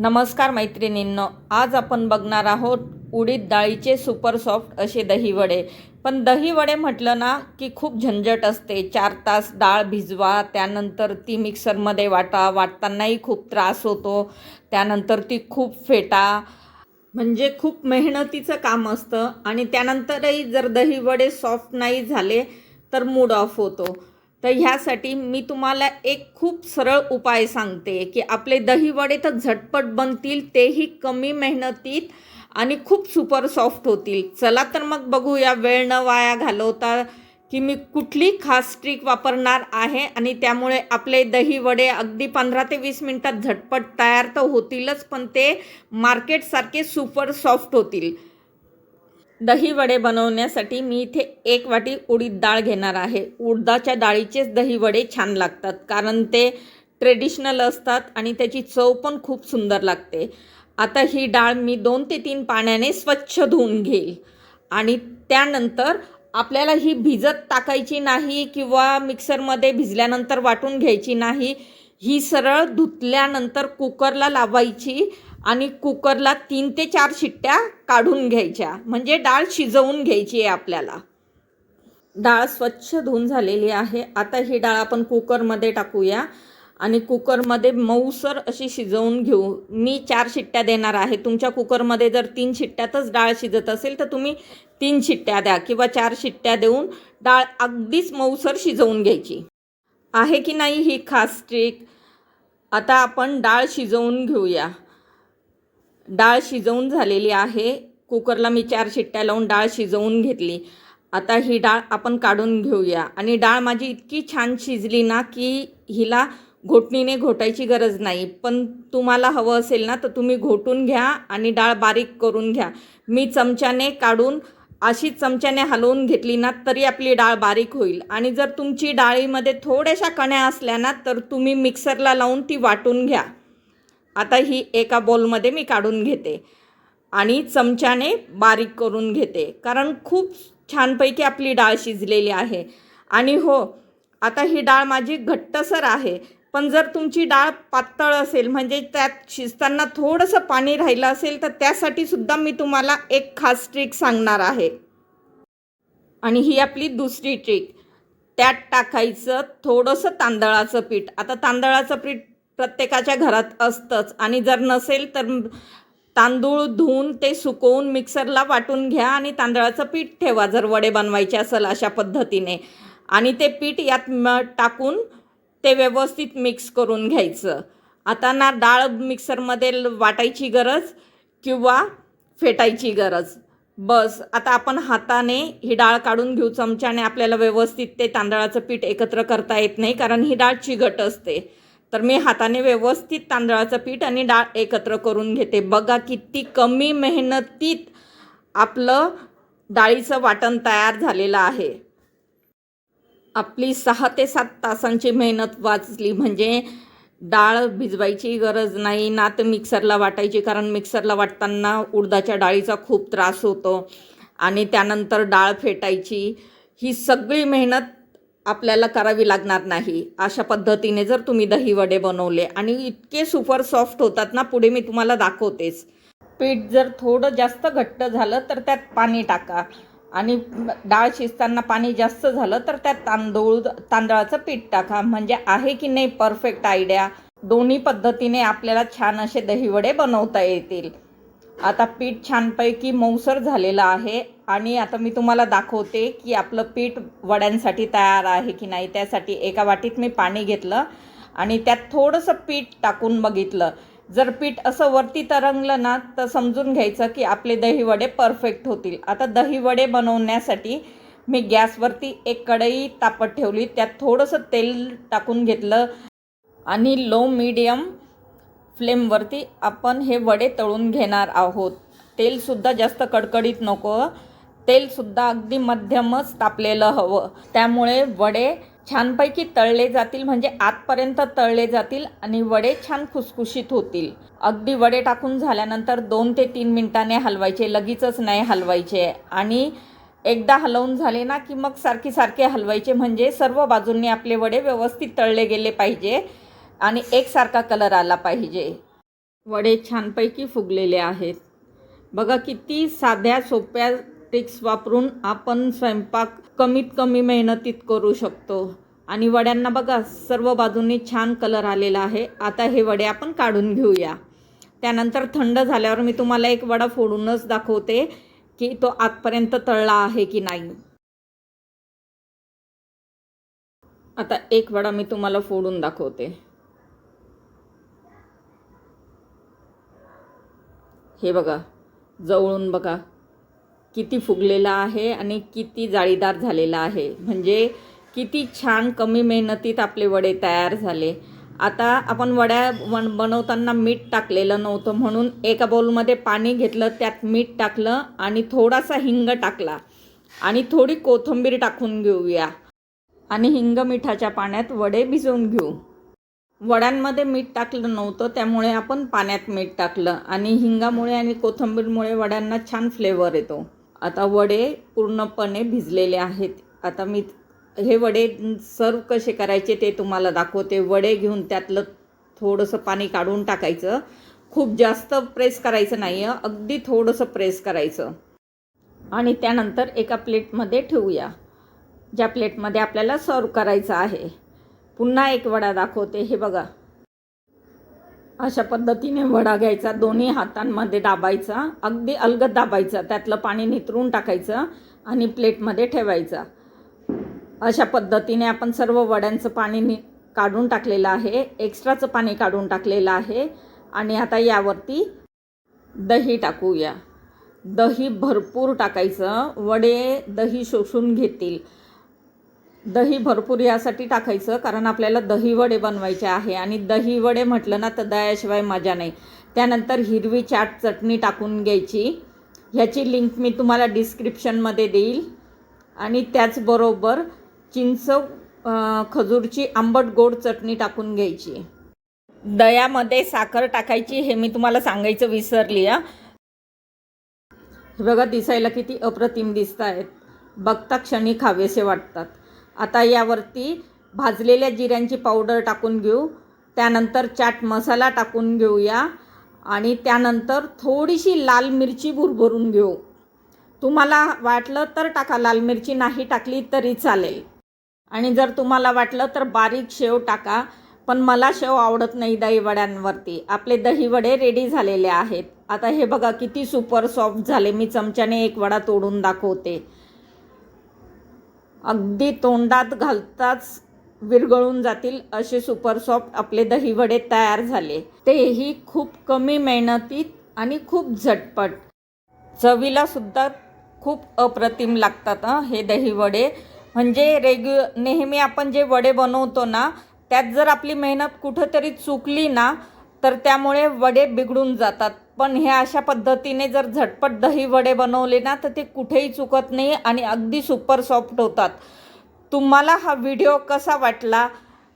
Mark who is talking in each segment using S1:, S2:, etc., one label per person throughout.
S1: नमस्कार मैत्रिणींनो आज आपण बघणार आहोत उडीद डाळीचे सुपर सॉफ्ट असे दहीवडे. पण दहीवडे म्हटलं ना की खूप झंझट असते. चार तास डाळ भिजवा त्यानंतर ती मिक्सरमध्ये वाटा वाटतानाही खूप त्रास होतो त्यानंतर ती खूप फेटा म्हणजे खूप मेहनतीचं काम असतं आणि त्यानंतरही जर दहीवडे सॉफ्ट नाही झाले तर मूड ऑफ होतो. तर ह्यासाठी मी तुम्हाला एक खूप सरळ उपाय सांगते की आपले दहीवडे तर झटपट बनतील तेही कमी मेहनतीत आणि खूप सुपर सॉफ्ट होतील. चला तर मग बघूया वेळ न वाया घालवता की मी कुठली खास ट्रिक वापरणार आहे आणि त्यामुळे आपले दही वडे अगदी पंधरा ते वीस मिनटात झटपट तयार तर होतीलच पण ते मार्केटसारखे सुपर सॉफ्ट होतील. दही वडे बनवण्यासाठी मी इथे एक वाटी उडीद डाळ घेणार आहे. उडदाच्या डाळीचेच दही वडे छान लागतात कारण ते ट्रेडिशनल असतात आणि त्याची चव पण खूप सुंदर लागते. आता ही डाळ मी दोन ते तीन पाण्याने स्वच्छ धुवून घेईल. आणि त्यानंतर आपल्याला ही भिजत टाकायची नाही किंवा मिक्सरमध्ये भिजल्यानंतर वाटून घ्यायची नाही ही सरळ धुतल्यानंतर कुकरला लावायची आणि कुकरला तीन ते चार शिट्ट्या काढून घ्यायच्या. म्हणजे डाळ शिजवून घ्यायची आहे आपल्याला. डाळ स्वच्छ धुवून झालेली आहे. आता ही डाळ आपण कुकरमध्ये टाकूया. आणि कुकरमध्ये मऊसर अशी शिजवून घेऊ. मी चार शिट्ट्या देणार आहे. तुमच्या कुकरमध्ये जर तीन शिट्ट्यातच डाळ शिजत असेल तर तुम्ही तीन शिट्ट्या द्या किंवा चार शिट्ट्या देऊन डाळ अगदीच मऊसर शिजवून घ्यायची. आहे की नाही ही खास ट्रिक आता आपण डाळ शिजवून घेऊया. डाळ शिजवून झालेली आहे. कुकरला मी चार शिट्ट्या लावून डाळ शिजवून घेतली. आता ही डाळ आपण काढून घेऊया. आणि डाळ माझी इतकी छान शिजली ना की हिला घोटणीने घोटायची गरज नाही. पण तुम्हाला हवं असेल ना तर तुम्ही घोटून घ्या आणि डाळ बारीक करून घ्या. मी चमच्याने काढून अशी चमच्याने हलवून घेतली ना तरी आपली डाळ बारीक होईल. आणि जर तुमची डाळीमध्ये थोड्याशा कण्या असल्या ना तर तुम्ही मिक्सरला लावून ती वाटून घ्या. आता ही एका बोलमध्ये मी काढून घेते. आणि चमच्याने बारीक करून घेते. कारण खूप छानपैकी आपली डाळ शिजलेली आहे. आणि हो आता ही डाळ माझी घट्टसर आहे. पण जर तुमची डाळ पातळ असेल म्हणजे त्यात शिजताना थोडंसं पाणी राहिलं असेल तर त्यासाठी सुद्धा मी तुम्हाला एक खास ट्रिक सांगणार आहे. आणि ही आपली दुसरी ट्रिक त्यात टाकायचं थोडंसं तांदळाचं पीठ. आता तांदळाचं पीठ प्रत्येकाच्या घरात असतंच. आणि जर नसेल तर तांदूळ धुवून ते सुकवून मिक्सरला वाटून घ्या आणि तांदळाचं पीठ ठेवा. जर वडे बनवायचे असेल अशा पद्धतीने. आणि ते पीठ यात म टाकून ते व्यवस्थित मिक्स करून घ्यायचं. आता ना डाळ मिक्सरमध्ये वाटायची गरज किंवा फेटायची गरज? बस. आता आपण हाताने ही डाळ काढून घेऊ चमच्याने आपल्याला व्यवस्थित ते तांदळाचं पीठ एकत्र करता येत नाही कारण ही डाळ चिघट असते. तर मी हाताने व्यवस्थित तांदळाचं पीठ आणि डाळ एकत्र करून घेते. बघा किती कमी मेहनतीत आपलं डाळीचं वाटण तयार झालेलं आहे. आपली सहा ते सात तासांची मेहनत वाचली म्हणजे डाळ भिजवायची गरज नाही ना तर मिक्सरला वाटायची कारण मिक्सरला वाटताना उडदाच्या डाळीचा खूप त्रास होतो आणि त्यानंतर डाळ फेटायची. ही सगळी मेहनत आपल्याला करावी लागणार नाही. अशा पद्धतीने जर तुम्ही दहीवडे बनवले आणि इतके सुपर सॉफ्ट होतात ना पुढे मी तुम्हाला दाखवतेच. पीठ जर थोडं जास्त घट्ट झालं तर त्यात पाणी टाका. आणि डाळ शिजताना पाणी जास्त झालं तर त्यात तांदूळ तांदळाचं पीठ टाका. म्हणजे आहे की नाही परफेक्ट आयडिया दोन्ही पद्धतीने आपल्याला छान असे दहीवडे बनवता येतील. आता पीठ छानपैकी मऊसर झालेलं आहे. आणि आता मी तुम्हाला दाखवते की आपलं पीठ वड्यांसाठी तयार आहे की नाही. त्यासाठी एका वाटीत मी पाणी घेतलं आणि त्यात थोडंसं पीठ टाकून बघितलं. जर पीठ असं वरती तरंगलं ना तर समजून घ्यायचं की आपले दहीवडे परफेक्ट होतील. आता दहीवडे बनवण्यासाठी मी गॅसवरती एक कढई तापत ठेवली. त्यात थोडंसं तेल टाकून घेतलं. आणि लो मीडियम फ्लेमवरती आपण हे वडे तळून घेणार आहोत. तेलसुद्धा जास्त कडकडीत नको. तेलसुद्धा अगदी मध्यमच तापलेलं हवं. त्यामुळे वडे छानपैकी तळले जातील म्हणजे आतपर्यंत तळले जातील आणि वडे छान खुसखुशीत होतील. अगदी वडे टाकून झाल्यानंतर दोन ते तीन मिनटाने हलवायचे लगेचच नाही हलवायचे. आणि एकदा हलवून झाले ना की मग सारखे सारखे हलवायचे म्हणजे सर्व बाजूंनी आपले वडे व्यवस्थित तळले गेले पाहिजे. आणि एकसारखा कलर आला पाहिजे. वडे छानपैकी फुगलेले आहेत. बघा किती साध्या सोप्या ट्रिक्स वापरून आपण स्वयंपाक कमीत कमी मेहनतीत करू शकतो. आणि वड्यांना बघा सर्व बाजूंनी छान कलर आलेला आहे. आता हे वडे आपण काढून घेऊया. त्यानंतर थंड झाल्यावर मी तुम्हाला एक वडा फोडूनच दाखवते की तो आतपर्यंत तळला आहे की नाही. आता एक वडा मी तुम्हाला फोडून दाखवते. हे बघा जवळून बघा. किती फुगलेला आहे आणि किती जाळीदार झालेला आहे. म्हणजे किती छान कमी मेहनतीत आपले वडे तयार झाले. आता आपण वड्या वन बनवताना मीठ टाकलेलं नव्हतं म्हणून एका बाउलमध्ये पाणी घेतलं त्यात मीठ टाकलं आणि थोडासा हिंग टाकला. आणि थोडी कोथिंबीर टाकून घेऊया. आणि हिंग मिठाच्या पाण्यात वडे भिजवून घेऊ. वड्यांमध्ये मीठ टाकलं नव्हतं त्यामुळे आपण पाण्यात मीठ टाकलं. आणि हिंगामुळे आणि कोथिंबीरमुळे वड्यांना छान फ्लेवर येतो. आता वडे पूर्णपणे भिजलेले आहेत. आता मी हे वडे सर्व कसे करायचे ते तुम्हाला दाखवते. वडे घेऊन त्यातलं थोडंसं पाणी काढून टाकायचं. खूप जास्त प्रेस करायचं नाही आहे अगदी थोडंसं प्रेस करायचं. आणि त्यानंतर एका प्लेटमध्ये ठेवूया ज्या प्लेटमध्ये आपल्याला सर्व करायचं आहे. पुन्हा एक वडा दाखवते. हे बघा. अशा पद्धतीने वडा घ्यायचा. दोन्ही हातांमध्ये दाबायचा. अगदी अलगद दाबायचा. त्यातलं पाणी नितरून टाकायचं आणि प्लेटमध्ये ठेवायचा. अशा पद्धतीने आपण सर्व वड्यांचं पाणी नि काढून टाकलेलं आहे. एक्स्ट्राचं पाणी काढून टाकलेलं आहे. आणि आता यावरती दही टाकूया. दही भरपूर टाकायचं. वडे दही शोषून घेतील. दही भरपूर यासाठी टाकायचं कारण आपल्याला दहीवडे बनवायचे आहे. आणि दही वडे म्हटलं ना तर दह्याशिवाय मजा नाही. त्यानंतर हिरवी चाट चटणी टाकून घ्यायची. ह्याची लिंक मी तुम्हाला डिस्क्रिप्शनमध्ये देईल. आणि त्याचबरोबर चिंच खजूरची आंबट गोड चटणी टाकून घ्यायची. दह्यामध्ये साखर टाकायची हे मी तुम्हाला सांगायचं विसरली आहे हे बघा दिसायला किती अप्रतिम दिसत आहेत बघता क्षणी खावेसे वाटतात. आता यावरती भाजलेल्या जिऱ्यांची पावडर टाकून घेऊ. त्यानंतर चाट मसाला टाकून घेऊया. आणि त्यानंतर थोडीशी लाल मिरची भुरभरून घेऊ. तुम्हाला वाटलं तर टाका. लाल मिरची नाही टाकली तरी चालेल. आणि जर तुम्हाला वाटलं तर बारीक शेव टाका. पण मला शेव आवडत नाही दहीवड्यांवरती. आपले दहीवडे रेडी झालेले आहेत. आता हे बघा किती सुपर सॉफ्ट झाले. मी चमच्याने एक वडा तोडून दाखवते. अगदी तोंडात घालताच विरघळून जातील असे सुपर सॉफ्ट आपले दहीवडे तयार झाले. तेही खूप कमी मेहनतीत आणि खूप झटपट. चवीला सुद्धा खूप अप्रतिम लागतात हे दहीवडे. म्हणजे रेग्यु नेहमी आपण जे वडे बनवतो ना त्यात जर आपली मेहनत कुठंतरी चुकली ना तर त्यामुळे वडे बिघडून जातात. पण हे अशा पद्धतीने जर झटपट दही वडे बनवले ना तर ते कुठेही चुकत नाही आणि अगदी सुपर सॉफ्ट होतात. तुम्हाला हा व्हिडिओ कसा वाटला?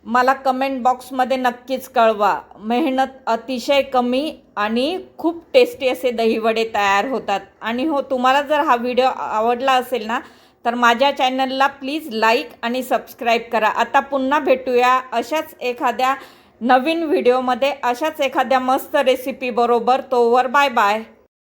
S1: मला कमेंट बॉक्समध्ये नक्कीच कळवा. मेहनत अतिशय कमी आणि खूप टेस्टी असे दहीवडे तयार होतात. आणि हो तुम्हाला जर हा व्हिडिओ आवडला असेल ना तर माझ्या चॅनलला प्लीज लाईक आणि सबस्क्राईब करा. आता पुन्हा भेटूया अशाच एखाद्या नवीन व्हिडिओमध्ये अशाच एखाद्या मस्त रेसिपीबरोबर तोवर बाय बाय